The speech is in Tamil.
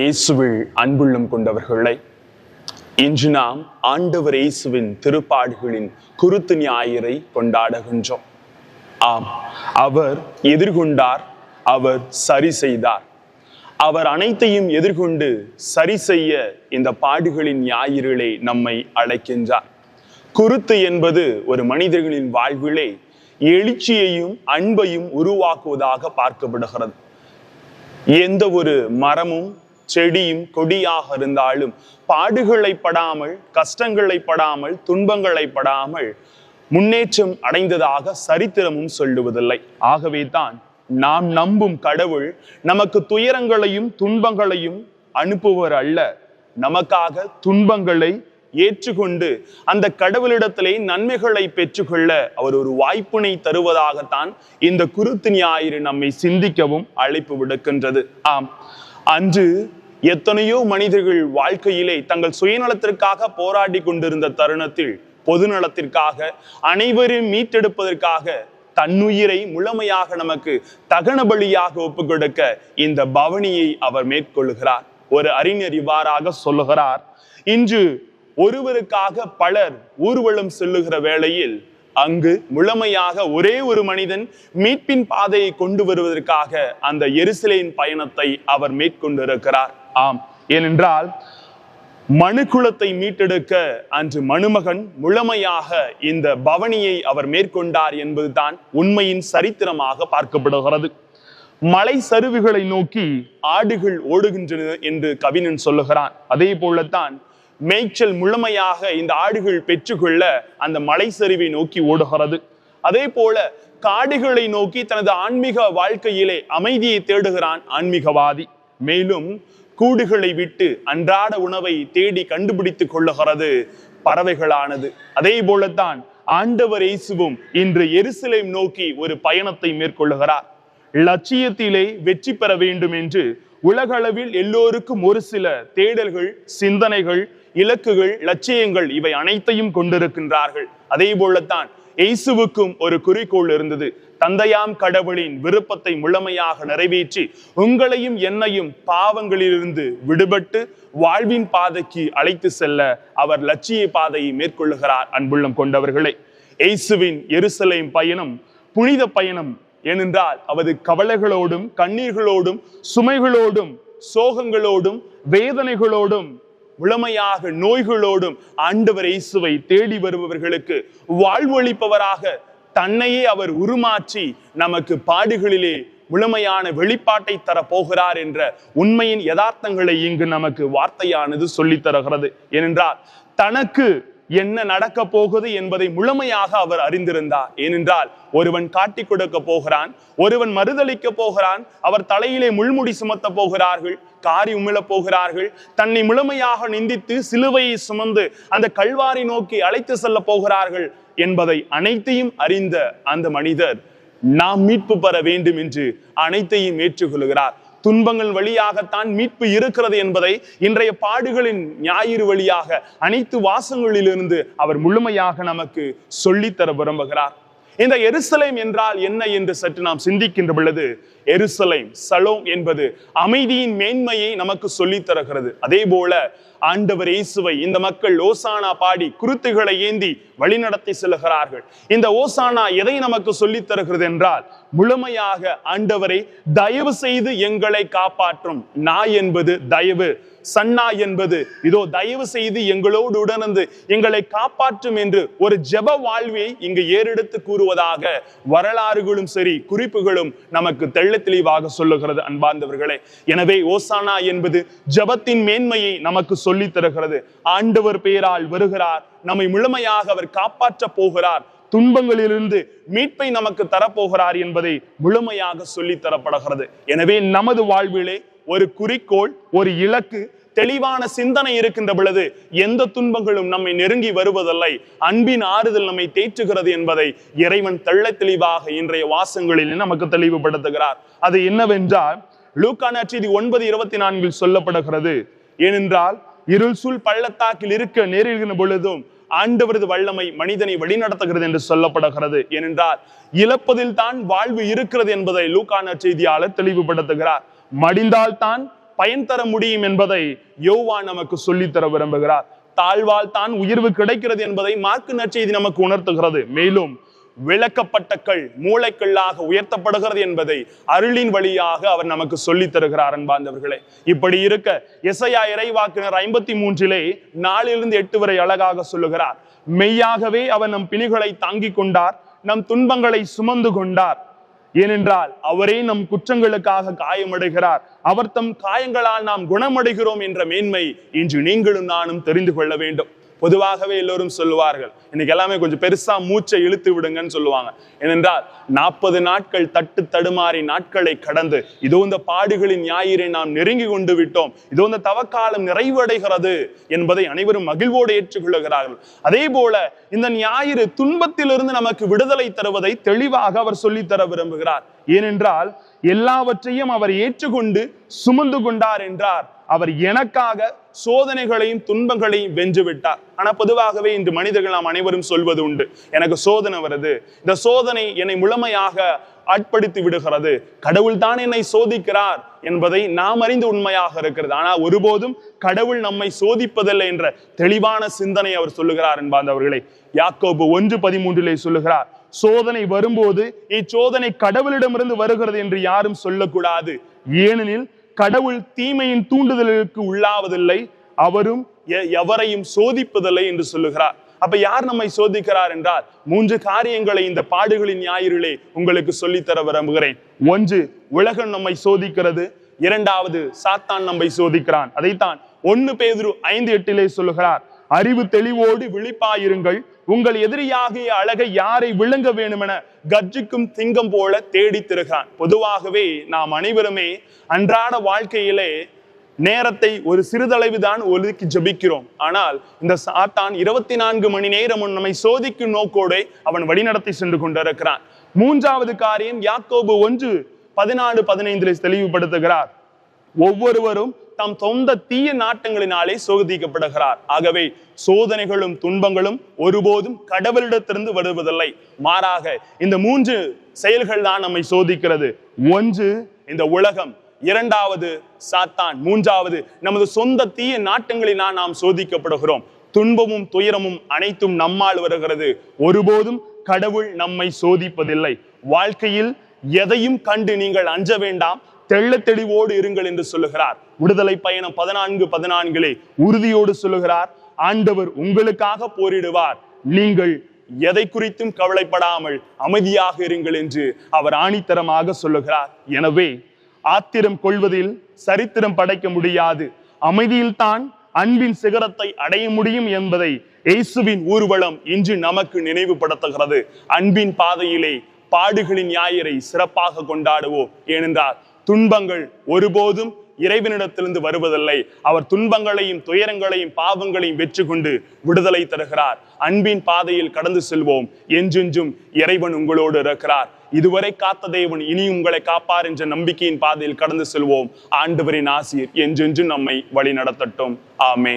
இயேசுவில் அன்புள்ளம் கொண்டவர்களை இன்று நாம் ஆண்டவர் இயேசுவின் திருப்பாடுகளின் குருத்து ஞாயிறை கொண்டாடுகின்றோம். ஆம் அவர் எதிர்கொண்டார் அவர் சரி செய்தார். அவர் அனைத்தையும் எதிர்கொண்டு சரி செய்ய இந்த பாடுகளின் ஞாயிறுகளை நம்மை அழைக்கின்றார். குருத்து என்பது ஒரு மனிதர்களின் வாழ்விலே எழுச்சியையும் அன்பையும் உருவாக்குவதாக பார்க்கப்படுகிறது. எந்த ஒரு மரமும் செடியும் கொடியாக இருந்தாலும் பாடுகளை படாமல் கஷ்டங்களை படாமல் துன்பங்களை படாமல் முன்னேற்றம் அடைந்ததாக சரித்திரமும் சொல்லுவதில்லை. ஆகவே தான் நாம் நம்பும் கடவுள் நமக்கு துயரங்களையும் துன்பங்களையும் அனுப்புவர் அல்ல. நமக்காக துன்பங்களை ஏற்றுக்கொண்டு அந்த கடவுளிடத்திலே நன்மைகளை பெற்றுக்கொள்ள அவர் ஒரு வாய்ப்பினை தருவதாகத்தான் இந்த குருத்து ஞாயிறு நம்மை சிந்திக்கவும் அழைப்பு விடுக்கின்றது. ஆம். அன்று எத்தனையோ மனிதர்கள் வாழ்க்கையிலே தங்கள் சுயநலத்திற்காக போராடி கொண்டிருந்த தருணத்தில் பொதுநலத்திற்காக அனைவரும் மீட்டெடுப்பதற்காக தன்னுயிரை முழுமையாக நமக்கு தகன பலியாக ஒப்புக்கொடுக்க இந்த பவனியை அவர் மேற்கொள்கிறார் ஒரு அறிஞர் இவ்வாறாக சொல்லுகிறார் இன்று ஒருவருக்காக பலர் ஊர்வலம் செல்லுகிற வேளையில் அங்கு முழுமையாக ஒரே ஒரு மனிதன் மீட்பின் பாதையை கொண்டு வருவதற்காக அந்த எரிசிலையின் பயணத்தை அவர் மேற்கொண்டிருக்கிறார். ஆம். ஏனென்றால் மனுக்குலத்தை மீட்டெடுக்க அன்று மணுமகன் முழுமையாக இந்த பவனியை அவர் மேற்கொண்டார் என்பதுதான் உண்மையின் சரித்திரமாக பார்க்கப்படுகிறது. மலை சரிவுகளை நோக்கி ஆடுகள் ஓடுகின்றன என்று கவிஞன் சொல்லுகிறான். அதே போலத்தான் மேய்ச்சல் முழுமையாக இந்த ஆடுகள் பெற்றுக்கொள்ள அந்த மலை சரிவை நோக்கி ஓடுகிறது. அதே போல காடுகளை நோக்கி தனது ஆன்மீக வாழ்க்கையிலே அமைதியை தேடுகிறான் ஆன்மீகவாதி. மேலும் கூடுகளை விட்டு அன்றாட உணவை தேடி கண்டுபிடித்து கொள்ளுகிறது பறவைகளானது. அதே போலத்தான் ஆண்டவர் இயேசுவும் இன்று எருசலேம் நோக்கி ஒரு பயணத்தை மேற்கொள்ளுகிறார். லட்சியத்திலே வெற்றி பெற வேண்டும் என்று உலகளவில் எல்லோருக்கும் ஒரு சில தேடல்கள் சிந்தனைகள் இலக்குகள் லட்சியங்கள் இவை அனைத்தையும் கொண்டிருக்கின்றார்கள். அதே போலத்தான் இயேசுவுக்கும் ஒரு குறிக்கோள் இருந்தது. தந்தையாம் கடவுளின் விருப்பத்தை முழுமையாக நிறைவேற்றி உங்களையும் என்னையும் பாவங்களிலிருந்து விடுபட்டு வாழ்வின் பாதைக்கு அழைத்து செல்ல அவர் லட்சிய பாதையை மேற்கொள்ளுகிறார் அன்புள்ளம் கொண்டவர்களே. இயேசுவின் எருசலேம் பயணம் புனித பயணம் ஏனென்றால் அவரது கவலைகளோடும் கண்ணீர்களோடும் சுமைகளோடும் சோகங்களோடும் வேதனைகளோடும் முழுமையாக நோய்களோடும் ஆண்டவர் இயேசுவை தேடி வருபவர்களுக்கு வாழ்வளிப்பவராக தன்னையே அவர் உருமாற்றி நமக்கு பாடுகளிலே முழுமையான வெளிப்பாட்டை தர போகிறார் என்ற உண்மையின் யதார்த்தங்களை இங்கு நமக்கு வார்த்தையானது சொல்லித் தருகிறது ஏனென்றால் தனக்கு என்ன நடக்க போகுது என்பதை முழுமையாக அவர் அறிந்திருந்தார். ஏனென்றால் ஒருவன் காட்டி கொடுக்க போகிறான் ஒருவன் மறுதளிக்க போகிறான் அவர் தலையிலே முள்முடி சுமத்த போகிறார்கள் காரி உமிழப் போகிறார்கள் தன்னை முழுமையாக நிந்தித்து சிலுவையை சுமந்து அந்த கல்வாரி நோக்கி அழைத்து செல்ல போகிறார்கள் என்பதை அனைத்தையும் அறிந்த அந்த மனிதர் நாம் மீட்பு பெற வேண்டும் என்று அனைத்தையும் ஏற்றுக்கொள்கிறார். துன்பங்கள் வழியாகத்தான் மீட்பு இருக்கிறது என்பதை இன்றைய பாடுகளின் ஞாயிறு வழியாக அனைத்து வாசங்களிலிருந்து அவர் முழுமையாக நமக்கு சொல்லித்தர விரும்புகிறார். இந்த எருசலேம் என்றால் என்ன என்று சற்று நாம் சிந்திக்கின்ற பொழுது எருசலைம் சலோம் என்பது அமைதியின் மேன்மையை நமக்கு சொல்லி தருகிறது. அதே போல ஆண்டவர் இயேசுவை இந்த மக்கள் ஓசானா பாடி குருத்துகளை ஏந்தி வழிநடத்தி செல்கிறார்கள். இந்த ஓசானா எதை நமக்கு சொல்லி தருகிறது என்றால் முழுமையாக ஆண்டவரை தயவு செய்து எங்களை காப்பாற்றும். நாய் என்பது தயவு சன்னா என்பது இதோ தயவு செய்து எங்களோடு உடனந்து எங்களை காப்பாற்றும் என்று ஒரு ஜெப வாழ்வை இங்கு ஏறெடுத்து கூறுவதாக வரலாறுகளும் சரி குறிப்புகளும் நமக்கு தெள்ள தெளிவாக சொல்லுகிறது அன்பார்ந்தவர்களே. எனவே ஓசானா என்பது ஜபத்தின் மேன்மையை நமக்கு சொல்லித் தருகிறது. ஆண்டவர் பெயரால் வருகிறார் நம்மை முழுமையாக அவர் காப்பாற்ற போகிறார் துன்பங்களிலிருந்து மீட்பை நமக்கு தரப்போகிறார் என்பதை முழுமையாக சொல்லித் தரப்படுகிறது. எனவே நமது வாழ்விலே ஒரு குறிக்கோள் ஒரு இலக்கு தெளிவான சிந்தனை இருக்கின்ற பொழுது எந்த துன்பங்களும் நம்மை நெருங்கி வருவதில்லை. அன்பின் ஆறுதல் நம்மை தேற்றுகிறது என்பதை இறைவன் தெள்ள தெளிவாக இன்றைய வாசங்களில் நமக்கு தெளிவுபடுத்துகிறார். அது என்னவென்றால் லூக்கா செய்தி ஒன்பது இருபத்தி நான்கில் சொல்லப்படுகிறது. ஏனென்றால் இருள் சூழ் பள்ளத்தாக்கில் இருக்க நேரிடுகிற பொழுதும் ஆண்டவரது வல்லமை மனிதனை வழிநடத்துகிறது என்று சொல்லப்படுகிறது. ஏனென்றால் இழப்பதில் தான் வாழ்வு இருக்கிறது என்பதை லூக்கான செய்தியாளர் தெளிவுபடுத்துகிறார். மடிந்தால் தான் பயன் தர முடியும் என்பதை யோவான் நமக்கு சொல்லித்தர விரும்புகிறார். தாழ்வால் தான் உயர்வு கிடைக்கிறது என்பதை மார்க்கு நற்செய்தி நமக்கு உணர்த்துகிறது. மேலும் விளக்கப்பட்ட கல் மூளைக்கல்லாக உயர்த்தப்படுகிறது என்பதை அருளின் வழியாக அவர் நமக்கு சொல்லித் தருகிறார் அன்பார்ந்தவர்களே. இப்படி இருக்க இசையா இறைவாக்கினர் ஐம்பத்தி மூன்றிலே நாலிலிருந்து எட்டு வரை அழகாக சொல்லுகிறார். மெய்யாகவே அவர் நம் பிணிகளை தாங்கிக் கொண்டார் நம் துன்பங்களை சுமந்து கொண்டார். ஏனென்றால் அவரே நம் குற்றங்களுக்காக காயமடைகிறார். அவர் தம் காயங்களால் நாம் குணமடைகிறோம் என்ற மேன்மை இன்று நீங்களும் நானும் தெரிந்து கொள்ள வேண்டும். பொதுவாகவே எல்லோரும் சொல்லுவார்கள். இன்னைக்கு எல்லாமே கொஞ்சம் பெருசா மூச்சை இழுத்து விடுங்கன்னு சொல்லுவாங்க. ஏனென்றால் நாற்பது நாட்கள் தட்டு தடுமாறி நாட்களை கடந்து இதோ இந்த பாடுகளின் ஞாயிறை நாம் நெருங்கி கொண்டு விட்டோம். இதோ இந்த தவக்காலம் நிறைவடைகிறது என்பதை அனைவரும் மகிழ்வோடு ஏற்றுக்கொள்ளுகிறார்கள் அதே போல இந்த ஞாயிறு துன்பத்திலிருந்து நமக்கு விடுதலை தருவதை தெளிவாக அவர் சொல்லித்தர விரும்புகிறார். ஏனென்றால் எல்லாவற்றையும் அவர் ஏற்றுக்கொண்டு சுமந்து கொண்டார் என்றார். அவர் எனக்காக சோதனைகளையும் துன்பங்களையும் வென்று விட்டார். ஆனா பொதுவாகவே இன்று மனிதர்கள் நாம் அனைவரும் சொல்வது உண்டு. எனக்கு சோதனை வருது. இந்த சோதனை என்னை முழுமையாக ஆட்படுத்தி விடுகிறது. கடவுள் தான் என்னை சோதிக்கிறார் என்பதை நாம் அறிந்து உண்மையாக இருக்கிறது. ஆனால் ஒருபோதும் கடவுள் நம்மை சோதிப்பதில்லை என்ற தெளிவான சிந்தனை அவர் சொல்லுகிறார் என்பார்ந்தவர்களே யாக்கோபு ஒன்று பதிமூன்றிலே சொல்லுகிறார். சோதனை வரும்போது இச்சோதனை கடவுளிடமிருந்து வருகிறது என்று யாரும் சொல்லக்கூடாது. ஏனெனில் கடவுள் தீமையின் தூண்டுதலுக்கு உள்ளாவதில்லை அவரும் எ- எவரையும் சோதிப்பதில்லை என்று சொல்லுகிறார். அப்ப யார் நம்மை சோதிக்கிறார் என்றால் மூன்று காரியங்களை இந்த பாடுகளின் ஞாயிறிலே உங்களுக்கு சொல்லித்தர விரும்புகிறேன். ஒன்று உலகம் நம்மை சோதிக்கிறது. இரண்டாவது சாத்தான் நம்மை சோதிக்கிறான். அதைத்தான் ஒன்னு பேதுரு ஐந்து எட்டிலே சொல்லுகிறார். அறிவு தெளிவோடு விழிப்பாயிருங்கள். உங்கள் எதிரியாகிய அழகை யாரை விழுங்க வேணுமென கர்ஜிக்கும் திங்கம் போல தேடி திருகிறான் பொதுவாகவே நாம் அனைவருமே அன்றாட வாழ்க்கையிலே நேரத்தை ஒரு சிறிதளவு தான் ஒதுக்கி ஜெபிக்கிறோம். ஆனால் இந்த சாத்தான் இருபத்தி நான்கு மணி நேரம் நம்மை சோதிக்கும் நோக்கோடு அவன் வழிநடத்தி சென்று கொண்டிருக்கிறான். மூன்றாவது காரியம் யாக்கோபு ஒன்று பதினாலு பதினைந்தில் தெளிவுபடுத்துகிறார். ஒவ்வொருவரும் தம் சொந்த தீய நாட்டங்களினாலே சோதிக்கப்படுகிறார். ஆகவே சோதனைகளும் துன்பங்களும் ஒருபோதும் கடவுளிடத்திலிருந்து வருவதில்லை. மாறாக இந்த மூன்று செயல்கள் தான் நம்மை சோதிக்கிறது. ஒன்று இந்த உலகம். இரண்டாவது சாத்தான். மூன்றாவது நமது சொந்த தீய நாட்டங்களினால் நாம் சோதிக்கப்படுகிறோம். துன்பமும் துயரமும் அனைத்தும் நம்மால் வருகிறது. ஒருபோதும் கடவுள் நம்மை சோதிப்பதில்லை. வாழ்க்கையில் எதையும் கண்டு நீங்கள் அஞ்ச வேண்டாம். தெள்ள தெளிவோடு இருங்கள் என்று சொல்லுகிறார். விடுதலை பயணம் பதினான்கு பதினான்கிலே உறுதியோடு சொல்லுகிறார். ஆண்டவர் உங்களுக்காக போரிடுவார். நீங்கள் எதை குறித்தும் கவலைப்படாமல் அமைதியாக இருங்கள் என்று அவர் ஆணித்தரமாக சொல்லுகிறார். எனவே ஆத்திரம் கொள்வதில் சரித்திரம் படைக்க முடியாது. அமைதியில்தான் அன்பின் சிகரத்தை அடைய முடியும் என்பதை இயேசுவின் ஊர்வலம் இன்று நமக்கு நினைவுபடுத்துகிறது. அன்பின் பாதையிலே பாடுகளின் ஞாயிறை சிறப்பாக கொண்டாடுவோம். ஏனென்றால் துன்பங்கள் ஒருபோதும் இறைவனிடத்திலிருந்து வருவதில்லை. அவர் துன்பங்களையும் துயரங்களையும் பாவங்களையும் வெற்றி கொண்டு விடுதலை தருகிறார். அன்பின் பாதையில் கடந்து செல்வோம். என்றென்றும் இறைவன் உங்களோடு இருக்கிறார். இதுவரை காத்த தேவன் இனி உங்களை காப்பார் என்ற நம்பிக்கையின் பாதையில் கடந்து செல்வோம். ஆண்டவரின் ஆசிர் என்றென்றும் நம்மை வழி நடத்தட்டும் ஆமே